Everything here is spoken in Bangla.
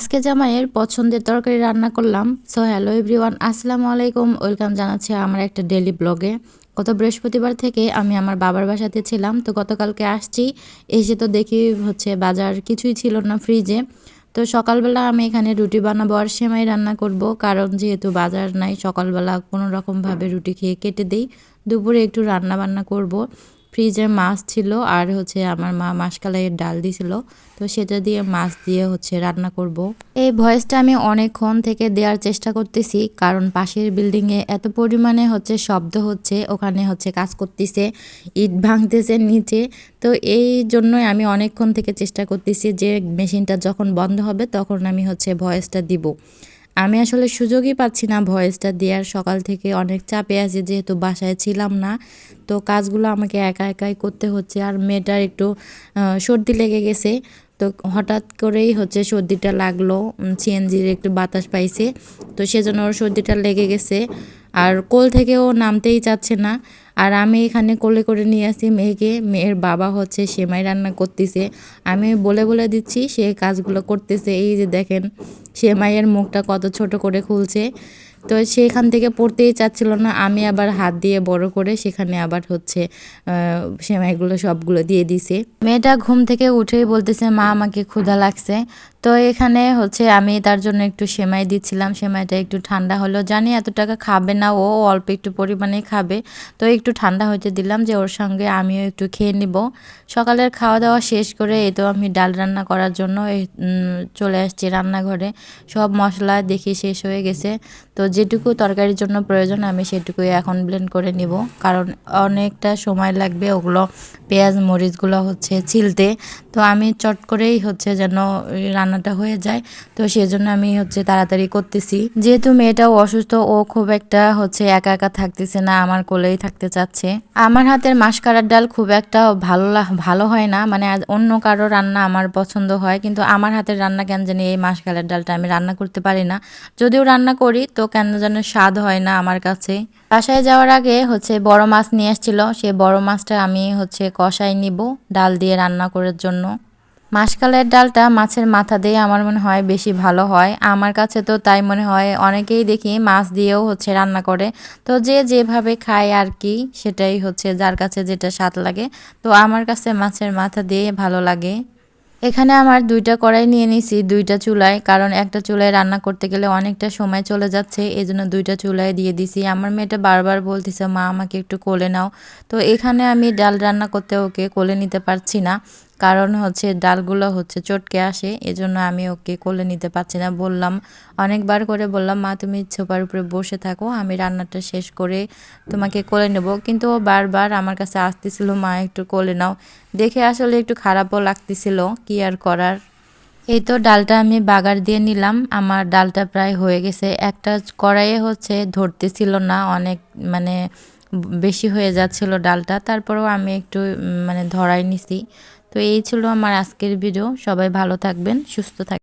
আজকে জামাইয়ের পছন্দের তরকারি রান্না করলাম। সো হ্যালো এভরিওয়ান আসসালামু আলাইকুম। ওয়েলকাম জানাচ্ছি আমার একটা ডেলি ব্লগে গত বৃহস্পতিবার থেকে আমি আমার বাবার বাসাতে ছিলাম, তো গতকালকে আসছি। এসে তো দেখি হচ্ছে বাজার কিছুই ছিল না ফ্রিজে তো সকালবেলা আমি এখানে রুটি বানাবো আর সেমাই রান্না করব। কারণ যেহেতু বাজার নাই, সকালবেলা কোনো রকমভাবে রুটি খেয়ে কেটে দিই। দুপুরে একটু রান্না বান্না করব। ফ্রিজে মাছ ছিল আর হচ্ছে আমার মা মাসকালাইয়ের ডাল দিছিল। তো সেটা দিয়ে মাছ দিয়ে হচ্ছে রান্না করব। এই ভয়েসটা আমি অনেকক্ষণ থেকে দেওয়ার চেষ্টা করতেছি, কারণ পাশের বিল্ডিংয়ে এত পরিমাণে হচ্ছে শব্দ হচ্ছে, ওখানে হচ্ছে কাজ করতেছে, ইট ভাঙতেছে নিচে। তো এই জন্যই আমি অনেকক্ষণ থেকে চেষ্টা করতেছি যে মেশিনটা যখন বন্ধ হবে তখন আমি হচ্ছে ভয়েসটা দিব। আমি আসলে সুযোগই পাচ্ছি না ভয়েসটা দেওয়ার। সকাল থেকে অনেক চাপে আছি, যেহেতু বাসায় ছিলাম না। তো কাজগুলো আমাকে একা একাই করতে হচ্ছে আর মেয়েটার একটু সর্দি লেগে গেছে। তো হঠাৎ করেই হচ্ছে সর্দিটা লাগল সিএনজির একটু বাতাস পাইছে। তো সেজন্য ওর সর্দিটা লেগে গেছে। আর কোল থেকেও নামতেই চাচ্ছে না। আর আমি এখানে কোলে করে নিয়ে আসি মেয়েকে। মেয়ের বাবা হচ্ছে সেমাই রান্না করতেছে। আমি বলে বলে দিচ্ছি, সে কাজগুলো করতেছে। এই যে দেখেন, সেমাইয়ের মুখটা কত ছোট করে খুলছে। তো সেখান থেকে পড়তেই চাচ্ছিল না। আমি আবার হাত দিয়ে বড় করে সেখানে আবার হচ্ছে সেমাইগুলো সবগুলো দিয়ে দিছে। মেয়েটা ঘুম থেকে উঠেই বলতেছে, মা, আমাকে ক্ষুধা লাগছে। তো এখানে হচ্ছে আমি তার জন্য একটু সেমাই দিচ্ছিলাম। সেমাইটা একটু ঠান্ডা হলো। জানি এত টাকা খাবে না, ও অল্প একটু পরিমাণে খাবে। তো একটু ঠান্ডা হতে দিলাম যে ওর সঙ্গে আমিও একটু খেয়ে নিব। সকালের খাওয়া দাওয়া শেষ করে এই তো আমি ডাল রান্না করার জন্য চলে আসছি রান্নাঘরে। সব মশলা দেখি শেষ হয়ে গেছে। তো যেটুকু তরকারির জন্য প্রয়োজন, আমি সেটুকুই এখন ব্লেন্ড করে নিব। কারণ অনেকটা সময় লাগবে ওগুলো, পেঁয়াজ, মরিচগুলো হচ্ছে ছিলতে। তো আমি চট করেই হচ্ছে যেন রান্নাটা হয়ে যায়। তো সেজন্য আমি হচ্ছে তাড়াতাড়ি করতেছি। যেহেতু মেয়েটাও অসুস্থ, ও খুব একটা হচ্ছে একা একা থাকতেছে না, আমার কোলেই থাকতে চাচ্ছে। আমার হাতের মাসকারার ডাল খুব একটা ভালো ভালো হয় না। মানে অন্য কারও রান্না আমার পছন্দ হয়, কিন্তু আমার হাতের রান্না কেন জানি এই মাসকালের ডালটা আমি রান্না করতে পারি না। যদিও রান্না করি, তো কেন যেন স্বাদ হয় না আমার কাছে। বাসায় যাওয়ার আগে হচ্ছে বড় মাছ নিয়ে এসেছিল সে বড় মাছটা আমি হচ্ছে কষাই নিব ডাল দিয়ে রান্না করার জন্য। মাসকালের ডালটা মাছের মাথা দিয়ে আমার মনে হয় বেশি ভালো হয়। আমার কাছে তো তাই মনে হয়, অনেকেই দেখি মাছ দিয়েও হচ্ছে রান্না করে। তো যে যেভাবে খায় আর কি, সেটাই হচ্ছে যার কাছে যেটা স্বাদ লাগে। তো আমার কাছে মাছের মাথা দিয়ে ভালো লাগে। এখানে আমার দুইটা কড়াই নিয়ে নিছি, দুইটা চুলায়, কারণ একটা চুলায় রান্না করতে গেলে অনেকটা সময় চলে যাচ্ছে এই জন্য দুইটা চুলায় দিয়ে দিছি। আমার মেয়েটা বারবার বলতেছে, মা, আমাকে একটু কোলে নাও। তো এখানে আমি ডাল রান্না করতে ওকে কোলে নিতে পারছি না। কারণ হচ্ছে ডালগুলো হচ্ছে চটকে আসে, এজন্য আমি ওকে কোলে নিতে পারছি না। বললাম, অনেকবার করে বললাম, মা, তুমি ছোপার উপরে বসে থাকো, আমি রান্নাটা শেষ করে তোমাকে কোলে নেব। কিন্তু ও বারবার আমার কাছে আসতেছিল, মা, একটু কোলে নাও। দেখে আসলে একটু খারাপও লাগতেছিল, কি আর করার। এই তো ডালটা আমি বাগার দিয়ে নিলাম, আমার ডালটা প্রায় হয়ে গেছে। একটা কড়াইয়ে হচ্ছে ধরতেছিল না, অনেক মানে বেশি হয়ে যাচ্ছিল ডালটা, তারপরেও আমি একটু মানে ধরাই নিছি। তো এই ছিল আমার আজকের ভিডিও সবাই ভালো থাকবেন সুস্থ থাকবেন।